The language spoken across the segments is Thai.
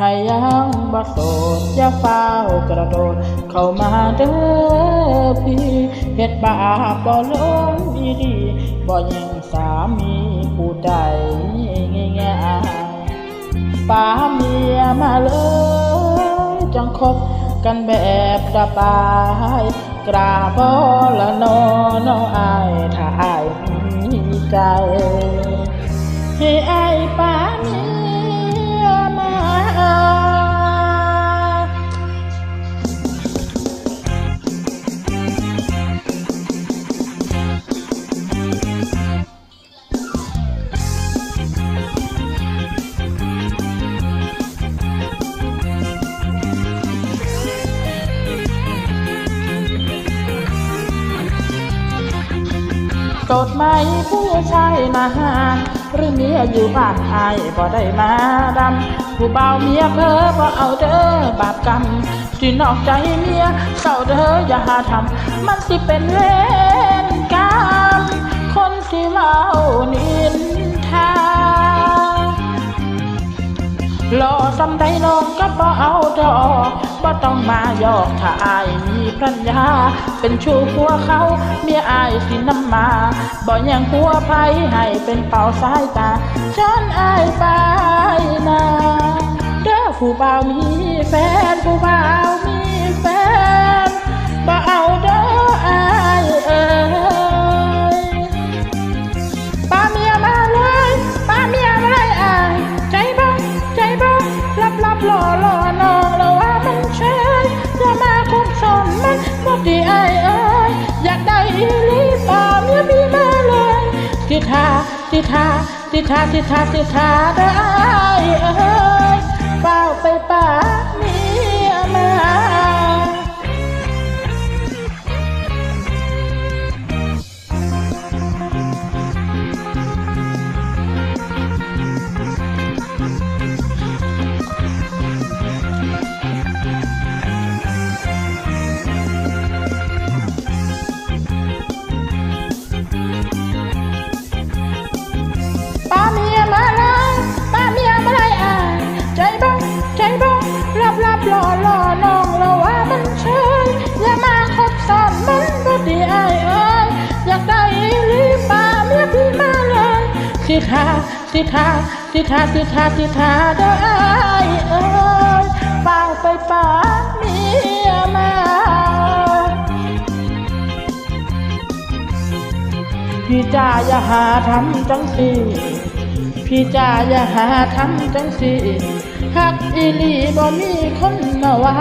ถ้ายังบ่โสดอย่าเฝ้ากระโดด เข้ามาเด้อพี่เฮ็ดบาปบ่ลงดีดีบ่ยิงสามีผู้ใดง่ายๆป้าเมียมาเลยจังคบกันแบบระบายกราบอละนอน้องอายถ้าอายมีใจให้อาย โสดไหมผู้ชายมาหาหรือเมียอยู่บ้านอายบ่ได้มาดำผู้เบาวเมียเพ้อบ่เอาเด้อบาปกรรมที่นอกใจเมียเศร้าเด้ออย่าหาทำมันสิเป็นเวรกรรมคนที่เมานิน หล่อสำใดน้องก็บ่เอาดอกบ่ต้องมาหยอกถ้าอายมีพรัญญา เป็นชู้ผัวเขาเมียอายสินำมา บ่ยังผัวไผให้เป็นเป่าสายตาจนอายไปนาเด้อผู้บ่าวมีแฟนผู้บ่าว ทิทาทิทาทิทาทิทาได้เอ้ยเป้าไปป่า รับรับรอน้องเราว่ามันเชยอย่ามาคบซ้อนมันก็ดีไอ้เอ้ยอยากได้อีหลีป้าเมียพี่มาเลยสิทาสิทาสิทาสิทาสิทาเด้อไอ้ยเอ้ยเฝ้าไปป้าเมียมาพี่จ้าอย่าหาทำจังสิพี่จ้าอย่าหาทำจังสิ หักอีหลีบ่มีคนมาว่า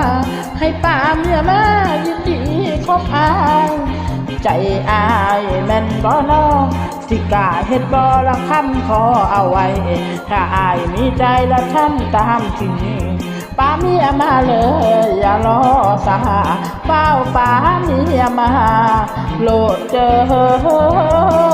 ให้ป้าเมียมายินดีคบอายใจอายแม่นบ่น้องสิกาเฮ็ดบ่ละคำขอเอาไว้ ถ้าอายมีใจละทำตามจริงป้าเมียมาเลย อย่ารอสาเฝ้าป้าเมียมาโลดเจอ